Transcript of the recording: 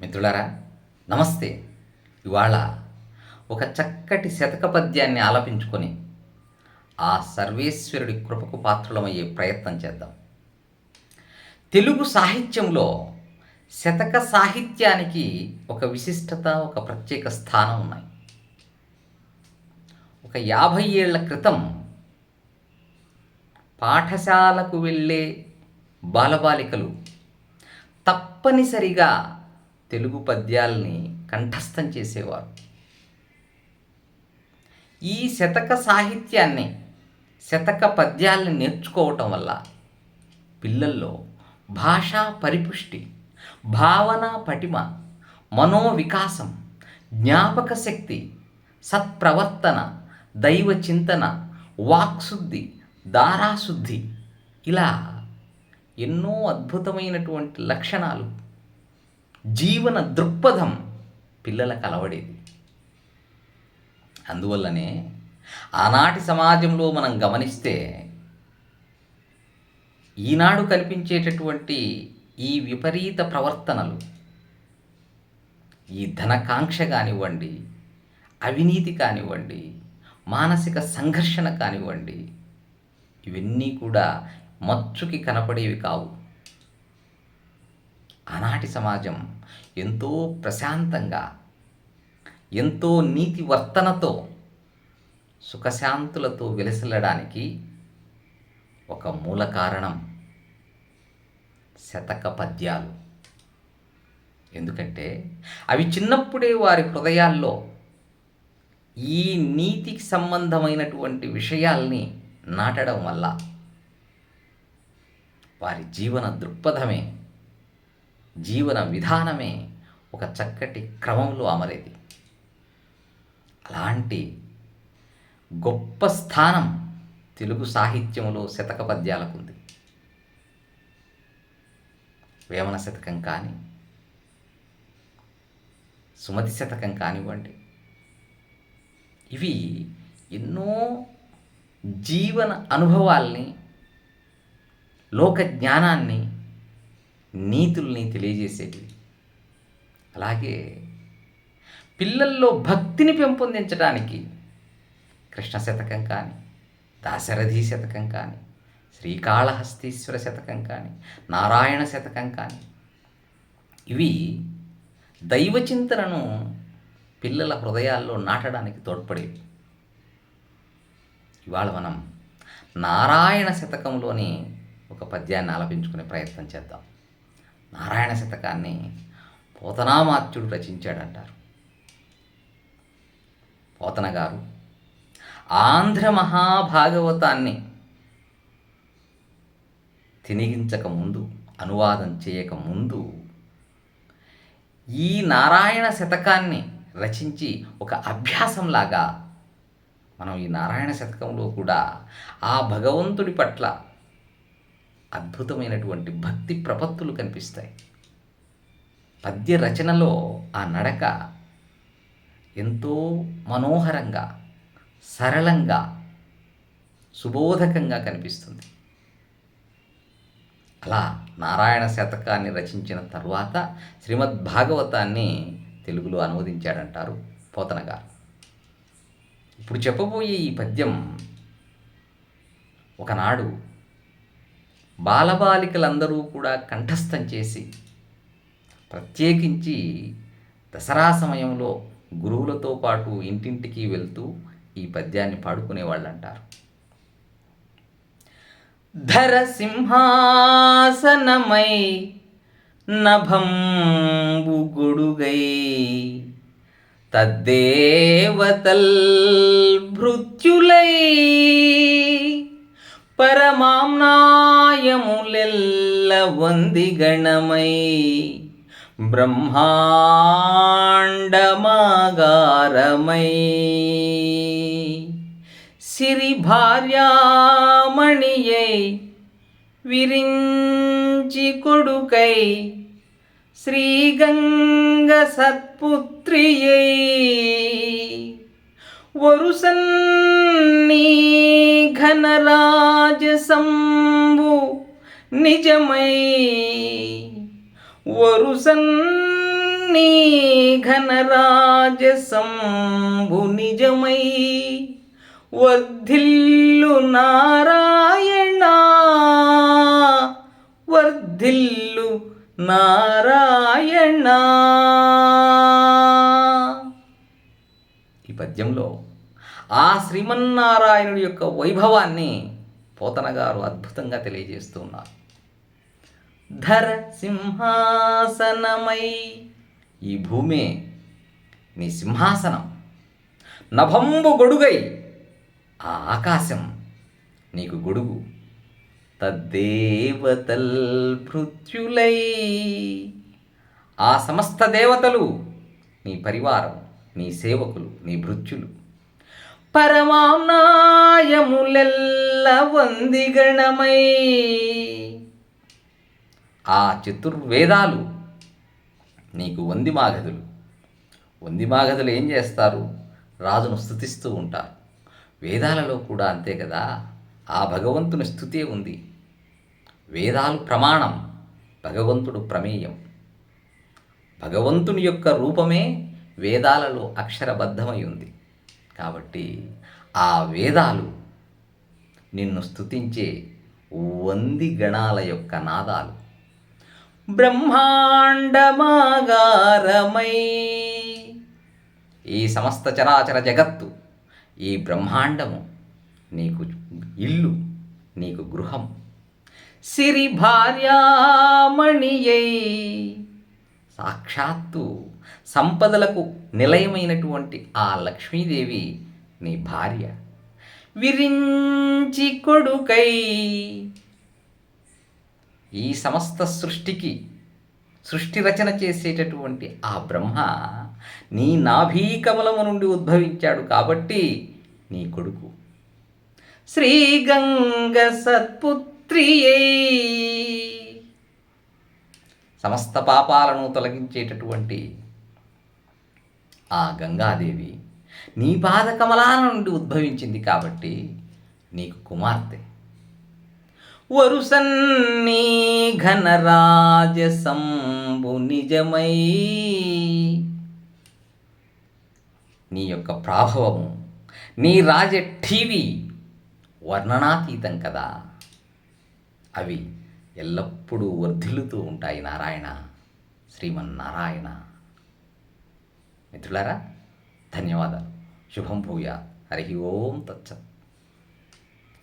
మిత్రులారా నమస్తే. ఇవాళ ఒక చక్కటి శతక పద్యాన్ని ఆలపించుకొని ఆ సర్వేశ్వరుడి కృపకు పాత్రలమయ్యే ప్రయత్నం చేద్దాం. తెలుగు సాహిత్యంలో శతక సాహిత్యానికి ఒక విశిష్టత ఒక ప్రత్యేక స్థానం ఉన్నాయి. ఒక యాభై ఏళ్ళ క్రితం పాఠశాలకు వెళ్ళే బాలబాలికలు తప్పనిసరిగా తెలుగు పద్యాల్ని కంఠస్థం చేసేవారు. ఈ శతక సాహిత్యాన్ని శతక పద్యాల్ని నేర్చుకోవటం వల్ల పిల్లల్లో భాషా పరిపుష్టి భావన పటిమ మనోవికాసం జ్ఞాపక శక్తి సత్ప్రవర్తన దైవ చింతన వాక్శుద్ధి దారాశుద్ధి ఇలా ఎన్నో అద్భుతమైనటువంటి లక్షణాలు జీవన దృక్పథం పిల్లలకు అలవడేది. అందువల్లనే ఆనాటి సమాజంలో మనం గమనిస్తే ఈనాడు కనిపించేటటువంటి ఈ విపరీత ప్రవర్తనలు ఈ ధనకాంక్ష కానివ్వండి అవినీతి కానివ్వండి మానసిక సంఘర్షణ కానివ్వండి ఇవన్నీ కూడా మచ్చుకి కనపడేవి కావు. ఆనాటి సమాజం ఎంతో ప్రశాంతంగా ఎంతో నీతి వర్తనతో సుఖశాంతులతో వెలసిల్లడానికి ఒక మూల కారణం శతక పద్యాలు. ఎందుకంటే అవి చిన్నప్పుడే వారి హృదయాల్లో ఈ నీతికి సంబంధమైనటువంటి విషయాల్ని నాటడం వల్ల వారి జీవన దృక్పథమే జీవన విధానమే ఒక చక్కటి క్రమంలో అమరేది. అలాంటి గొప్ప స్థానం తెలుగు సాహిత్యంలో శతక పద్యాలకు ఉంది వేమన శతకం కానీ సుమతి శతకం కానివ్వండి ఇవి ఎన్నో జీవన అనుభవాల్ని లోక జ్ఞానాన్ని నీతుల్ని తెలియజేసేటివి. అలాగే పిల్లల్లో భక్తిని పెంపొందించడానికి కృష్ణ శతకం కానీ దాశరథి శతకం కానీ శ్రీకాళహస్తీశ్వర శతకం కానీ నారాయణ శతకం కానీ ఇవి దైవచింతనను పిల్లల హృదయాల్లో నాటడానికి తోడ్పడేవి. ఇవాళ మనం నారాయణ శతకంలోని ఒక పద్యాన్ని ఆలపించుకునే ప్రయత్నం చేద్దాం. నారాయణ శతకాన్ని పోతనామాత్యుడు రచించాడంటారు. పోతన గారు ఆంధ్ర మహాభాగవతాన్ని తినిగించక ముందు అనువాదం చేయక ముందు ఈ నారాయణ శతకాన్ని రచించి ఒక అభ్యాసంలాగా మనం ఈ నారాయణ శతకంలో కూడా ఆ భగవంతుడి పట్ల అద్భుతమైనటువంటి భక్తి ప్రపత్తులు కనిపిస్తాయి. పద్య రచనలో ఆ నడక ఎంతో మనోహరంగా సరళంగా సుబోధకంగా కనిపిస్తుంది. అలా నారాయణ శతకాన్ని రచించిన తర్వాత శ్రీమద్ భాగవతాన్ని తెలుగులో అనువదించాడంటారు పోతన గారు. ఇప్పుడు చెప్పబోయే ఈ పద్యం ఒకనాడు బాలబాలికలందరూ కూడా కంఠస్థం చేసి ప్రత్యేకించి దసరా సమయంలో గురువులతో పాటు ఇంటింటికి వెళ్తూ ఈ పద్యాన్ని పాడుకునేవాళ్ళు అంటారు ధర సింహాసనమై నభంబు గొడుగై తద్దేవతల్ భృత్యులై పరమాంనాయములెల్ల వందిగణమై బ్రహ్మాండమాగారమై సిరి భార్యామణియై విరించి కొడుకై శ్రీగంగ సత్పుత్రియై వరుసన్నీ ఘనరాజసంబు నిజమై వరుసన్నీ నీ ఘనరాజ సంభు నిజమై వర్ధిల్లు నారాయణ వర్ధిల్లు నారాయణ. ఈ పద్యంలో ఆ శ్రీమన్నారాయణుడి యొక్క వైభవాన్ని పోతన గారు అద్భుతంగా తెలియజేస్తూ ఉన్నారు ధర సింహాసనమై ఈ భూమే నీ సింహాసనం. నభంబు గొడుగై ఆ ఆకాశం నీకు గొడుగు. తద్దేవతల్ భృత్యులై ఆ సమస్త దేవతలు నీ పరివారం నీ సేవకులు నీ భృత్యులు. పరమామ్నాయములెల్ల వందిగణమై. ఆ చతుర్వేదాలు నీకు వంది మాగధులు వంది మాగధులు ఏం చేస్తారు? రాజును స్థుతిస్తూ ఉంటారు. వేదాలలో కూడా అంతే కదా? ఆ భగవంతుని స్థుతే ఉంది. వేదాలు ప్రమాణం భగవంతుడు ప్రమేయం. భగవంతుని యొక్క రూపమే వేదాలలో అక్షరబద్ధమై ఉంది. కాబట్టి ఆ వేదాలు నిన్ను స్తుతించే వంది గణాల యొక్క నాదాలు. బ్రహ్మాండమాగారమై ఈ సమస్త చరాచర జగత్తు ఈ బ్రహ్మాండము నీకు ఇల్లు నీకు గృహం. సిరి భార్యామణియై సాక్షాత్తు సంపదలకు నిలయమైనటువంటి ఆ లక్ష్మీదేవి నీ భార్య. విరించి కొడుకై ఈ సమస్త సృష్టికి సృష్టి రచన చేసేటటువంటి ఆ బ్రహ్మ నీ నాభీకమలము నుండి ఉద్భవించాడు కాబట్టి నీ కొడుకు. శ్రీగంగ సత్పుత్రియై సమస్త పాపాలను తొలగించేటటువంటి ఆ గంగాదేవి నీ పాదకమలాల నుండి ఉద్భవించింది కాబట్టి నీకు కుమార్తె. వరుసన్నీ ఘనరాజ సంభు నిజమై నీ యొక్క ప్రాభవము నీ రాజ టీవీ వర్ణనాతీతం కదా. అవి ఎల్లప్పుడూ వర్ధిల్లుతూ ఉంటాయి నారాయణ శ్రీమన్నారాయణ. మిత్రులారా ధన్యవాదాలు. శుభం భూయా హరి ఓం తచ్చత్